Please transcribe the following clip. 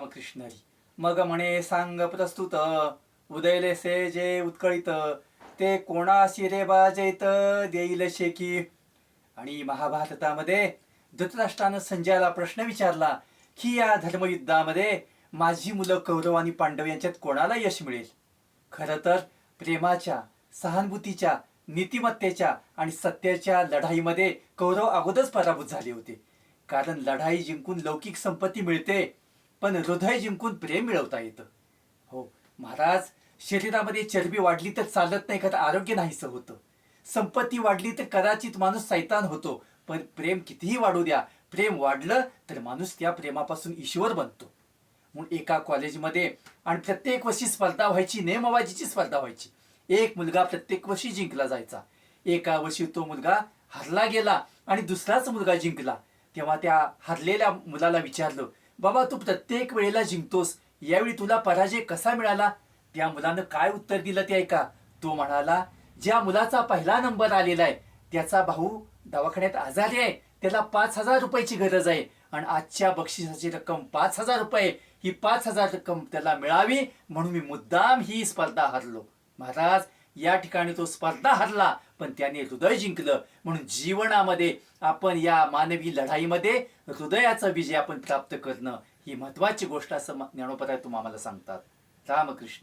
रामकृष्ण हरी मग म्हणे सांग प्रस्तुत उदयले से जे उत्कळित ते कोणाशी रे बाजेत देईल शेकी? आणि महाभारतामध्ये धृतराष्ट्रानं संजयाला प्रश्न विचारला की या धर्मयुद्धामध्ये माझी मुलं कौरव आणि पांडव यांच्यात कोणाला यश मिळेल? खरं तर प्रेमाच्या सहानुभूतीच्या नीतिमत्तेच्या आणि सत्याच्या लढाईमध्ये कौरव अगोदरच पराभूत झाले होते. कारण लढाई जिंकून लौकिक संपत्ती मिळते पण हृदय जिंकून प्रेम मिळवता येतं. हो महाराज शरीरामध्ये चरबी वाढली तर चालत नाही खरं आरोग्य नाहीसं होतं. संपत्ती वाढली तर कदाचित माणूस सैतान होतो पण प्रेम कितीही वाढू द्या प्रेम वाढलं तर माणूस त्या प्रेमापासून ईश्वर बनतो. म्हणून एका कॉलेजमध्ये आणि प्रत्येक वर्षी स्पर्धा व्हायची नेमबाजीची स्पर्धा व्हायची. एक मुलगा प्रत्येक वर्षी जिंकला जायचा. एका वर्षी तो मुलगा हरला गेला आणि दुसराच मुलगा जिंकला. तेव्हा त्या हरलेल्या मुलाला विचारलं बाबा तू प्रत्येक वेळेला जिंकतोस. यावेळी तुला पराजय कसा मिळाला? त्या मुलानं काय उत्तर दिलं ते ऐका. तो म्हणाला ज्या मुलाचा पहिला नंबर आलेला आहे त्याचा भाऊ दवाखान्यात आजारी आहे. त्याला पाच हजार रुपयाची गरज आहे. आणि आजच्या बक्षिसाची रक्कम पाच हजार रुपये ही पाच हजार रक्कम त्याला मिळावी म्हणून मी मुद्दाम ही स्पर्धा हरलो. महाराज या ठिकाणी तो स्पर्धा हरला पण त्याने हृदय जिंकलं. म्हणून जीवनामध्ये आपण या मानवी लढाईमध्ये हृदयाचा विजय आपण प्राप्त करणं ही महत्वाची गोष्ट असं ज्ञानोपराय तुम्हाला सांगतात. रामकृष्ण.